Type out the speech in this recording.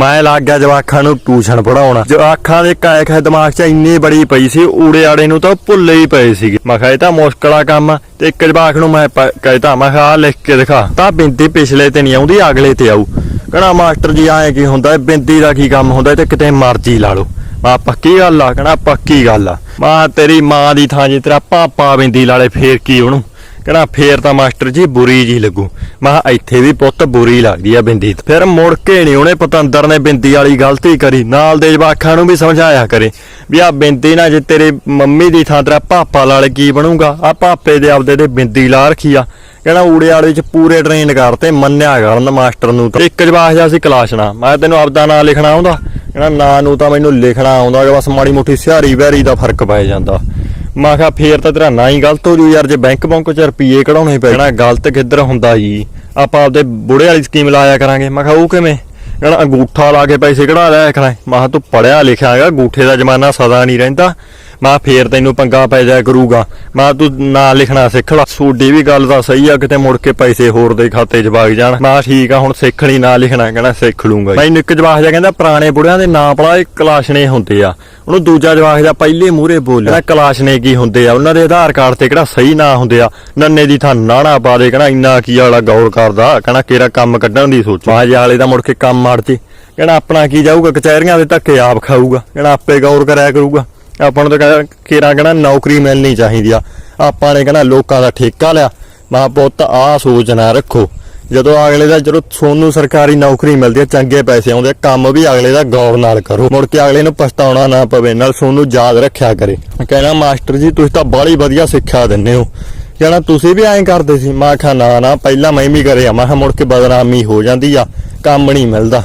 ਮੈਂ ਲੱਗ ਗਿਆ ਜਵਾਖਾਂ ਨੂੰ ਟਿਊਸ਼ਨ ਪੜਾਉਣਾ ਜਵਾਖਾਂ ਦੇ ਕਾਇ ਖਾਇ ਦਿਮਾਗ 'ਚ ਇੰਨੀ ਬੜੀ ਪਈ ਸੀ, ਊੜੇ ਆੜੇ ਨੂੰ ਤਾਂ ਭੁੱਲੇ ਹੀ ਪਏ ਸੀਗੇ। ਮੈਂ ਕਿਹਾ, ਇਹ ਤਾਂ ਮੁਸ਼ਕਲਾ ਕੰਮ। ਆ ਤੇ ਇੱਕ ਜਵਾਖ ਨੂੰ ਮੈਂ ਪ- ਕਹਿਤਾ, ਮੈਂ ਕਿਹਾ, ਆਹ ਲਿਖ ਕੇ ਦਿਖਾ। ਤਾਂ ਬਿੰਦੀ ਪਿਛਲੇ ਤੇ ਨਹੀਂ ਆਉਂਦੀ, ਅਗਲੇ ਤੇ ਆਊ। ਕਹਣਾ ਮਾਸਟਰ ਜੀ ਆਏ ਕੀ ਹੁੰਦਾ, ਬਿੰਦੀ ਦਾ ਕੀ ਕੰਮ ਹੁੰਦਾ ਤੇ ਕਿਤੇ ਮਰਜ਼ੀ ਲਾ ਲਓ। ਮਾ ਪੱਕੀ ਗੱਲ ਆ ਕਹਣਾ ਪੱਕੀ ਗੱਲ ਆ। ਮਾ ਤੇਰੀ ਮਾਂ ਦੀ ਥਾਂ ਜੇ ਤੇਰਾ ਪਾਪਾ ਬਿੰਦੀ ਲਾਲੇ, ਫੇਰ ਕੀ ਉਹਨੂੰ? ਕਹਣਾ ਫੇਰ ਤਾਂ ਮਾਸਟਰ ਜੀ ਬੁਰੀ ਜੀ ਲੱਗੂ। ਮੈਂ ਕਿਹਾ ਇੱਥੇ ਵੀ ਪੁੱਤ ਬੁਰੀ ਲੱਗਦੀ ਆ ਬਿੰਦੀ ਫਿਰ ਮੁੜ ਕੇ ਨਹੀਂ ਉਹਨੇ ਪਤੰਦਰ ਨੇ ਬਿੰਦੀ ਵਾਲੀ ਗਲਤੀ ਕਰੀ। ਨਾਲ ਦੇ ਜਵਾਖਾਂ ਨੂੰ ਵੀ ਸਮਝਾਇਆ ਕਰੇ ਵੀ ਆ ਬਿੰਦੀ ਨਾ ਜੇ ਤੇਰੇ ਮੰਮੀ ਦੀ ਥਾਂ ਤੇਰਾ ਪਾਪਾ ਲਾਲੇ ਕੀ ਬਣੂਗਾ? ਆ ਪਾਪੇ ਦੇ ਆਪਦੇ ਦੇ ਬਿੰਦੀ ਲਾ ਰੱਖੀ ਆ। ਕਹਿੰਦਾ ਊੜੇ ਵਾਲੇ ਚ ਪੂਰੇ ਟ੍ਰੇਨ ਕਰਤੇ, ਮੰਨਿਆ ਕਰਨ ਮਾਸਟਰ ਨੂੰ ਤਾਂ। ਇੱਕ ਜਵਾਖ ਜਾ ਸੀ ਕਲਾਸ਼ਣਾ ਮੈਂ ਤੈਨੂੰ ਆਪਦਾ ਨਾਂ ਲਿਖਣਾ ਆਉਂਦਾ? ਕਹਿੰਦਾ ਨਾਂ ਨੂੰ ਤਾਂ ਮੈਨੂੰ ਲਿਖਣਾ ਆਉਂਦਾ ਬਸ ਮਾੜੀ ਮੋਟੀ ਸਿਹਾਰੀ ਵਹਿਰੀ ਦਾ ਫ਼ਰਕ ਪੈ ਜਾਂਦਾ। ਮੈਂ ਕਿਹਾ ਫੇਰ ਤਾਂ ਤੇਰਾ ਨਾ ਹੀ ਗਲਤ ਹੋ ਜੂ ਯਾਰ, ਜੇ ਬੈਂਕ ਬੈਂਕ ਚ ਰੁਪਏ ਕਢਾਉਣੇ ਪੈਣਾ ਗਲਤ ਕਿੱਧਰ ਹੁੰਦਾ ਜੀ? ਆਪਾਂ ਆਪਦੇ ਬੁੜੇ ਵਾਲੀ ਸਕੀਮ ਲਾਇਆ ਕਰਾਂਗੇ। ਮੈਂ ਕਿਹਾ, ਉਹ ਕਿਵੇਂ? ਕਹਿੰਦਾ ਅੰਗੂਠਾ ਲਾ ਕੇ ਪੈਸੇ ਕਢਾ ਲਿਆ ਕਰਾਂ ਮੈਂ ਕਿਹਾ, ਤੂੰ ਪੜਿਆ ਲਿਖਿਆ ਹੈਗਾ, ਅੰਗੂਠੇ ਦਾ ਜ਼ਮਾਨਾ ਸਦਾ ਨਹੀਂ ਰਹਿੰਦਾ। ਮੈਂ ਕਿਹਾ ਫੇਰ ਤੈਨੂੰ ਪੰਗਾ ਪੈ ਜਾਇਆ ਕਰੂਗਾ। ਮੈਂ ਕਿਹਾ ਤੂੰ ਨਾ ਲਿਖਣਾ ਸਿੱਖ ਲਾ। ਸੂਡੀ ਵੀ ਗੱਲ ਤਾਂ ਸਹੀ ਆ, ਕਿਤੇ ਮੁੜ ਕੇ ਪੈਸੇ ਹੋਰ ਦੇ ਖਾਤੇ 'ਚ ਵਗ ਜਾਣ। ਮੈਂ ਕਿਹਾ ਠੀਕ ਆ, ਹੁਣ ਸਿੱਖ ਲਈ, ਨਾਂ ਲਿਖਣਾ ਕਹਿੰਦਾ ਸਿੱਖ ਲੂੰਗਾ ਮੈਨੂੰ ਇੱਕ ਜਵਾਕ ਜਿਹਾ ਕਹਿੰਦਾ, ਪੁਰਾਣੇ ਬੁੜਿਆਂ ਦੇ ਨਾਂ ਪੜਾ ਇਹ ਕਲਾਸ਼ਨੇ ਹੁੰਦੇ ਆ। ਉਹਨੂੰ ਦੂਜਾ ਜਵਾਕ ਦਾ ਪਹਿਲੇ ਮੂਹਰੇ ਬੋਲਿਆ। ਕਹਿੰਦਾ ਕਲਾਸ਼ਨੇ ਕੀ ਹੁੰਦੇ ਆ? ਉਹਨਾਂ ਦੇ ਆਧਾਰ ਕਾਰਡ ਤੇ ਕਿਹੜਾ ਸਹੀ ਨਾਂ ਹੁੰਦੇ ਆ? ਨੰਨੇ ਦੀ ਥਾਂ ਨਾਣਾ ਪਾ ਦੇ, ਕਹਿੰਦਾ, ਇੰਨਾ ਕੀ ਵਾਲਾ ਗੌਰ ਕਰਦਾ? ਕਹਿੰਦਾ, ਕਿਹੜਾ ਕੰਮ ਕੱਢਣ ਦੀ ਸੋਚ? ਮਾਜ ਵਾਲੇ ਦਾ ਮੁੜ ਕੇ ਕੰਮ ਮੜ ਜੇ ਕਹਿੰਦਾ, ਆਪਣਾ ਕੀ ਜਾਊਗਾ? ਕਚਹਿਰੀਆਂ ਦੇ ਧੱਕੇ ਆਪ ਖਾਊਗਾ। ਕਹਿੰਦਾ, ਆਪੇ ਗੌਰ ਕਰਿਆ ਕਰੂਗਾ। ਆਪਾਂ ਨੂੰ ਤਾਂ ਕਹਿੰਦਾ ਕਹਿੰਦਾ ਨੌਕਰੀ ਮਿਲਣੀ ਚਾਹੀਦੀ ਆ। ਆਪਾਂ ਨੇ ਕਹਿੰਦਾ ਲੋਕਾਂ ਦਾ ਠੇਕਾ ਲਿਆ। ਮਾਂ ਪੁੱਤ ਆ ਸੋਚ ਨਾ ਰੱਖੋ। ਜਦੋਂ ਅਗਲੇ ਦਾ ਜਦੋਂ ਸੋਨੂੰ ਸਰਕਾਰੀ ਨੌਕਰੀ ਮਿਲਦੀ ਹੈ ਚੰਗੇ ਪੈਸੇ ਆਉਂਦੇ ਕੰਮ ਵੀ ਅਗਲੇ ਦਾ ਗੌਰ ਨਾਲ ਕਰੋ। ਮੁੜ ਕੇ ਅਗਲੇ ਨੂੰ ਪਛਤਾਉਣਾ ਨਾ ਪਵੇ, ਨਾਲ ਸੋਨੂੰ ਯਾਦ ਰੱਖਿਆ ਕਰੇ। ਕਹਿੰਦਾ, ਮਾਸਟਰ ਜੀ, ਤੁਸੀਂ ਤਾਂ ਬਾਹਲੀ ਵਧੀਆ ਸਿੱਖਿਆ ਦਿੰਦੇ ਹੋ। ਕਹਿੰਦਾ, ਤੁਸੀਂ ਵੀ ਐਂ ਕਰਦੇ ਸੀ? ਮੈਂ ਕਿਹਾ, ਨਾ ਨਾ, ਪਹਿਲਾਂ ਮੈਂ ਵੀ ਕਰਿਆ। ਮੈਂ ਕਿਹਾ, ਮੁੜ ਕੇ ਬਦਨਾਮੀ ਹੋ ਜਾਂਦੀ ਆ। ਕੰਮ ਨਹੀਂ ਮਿਲਦਾ।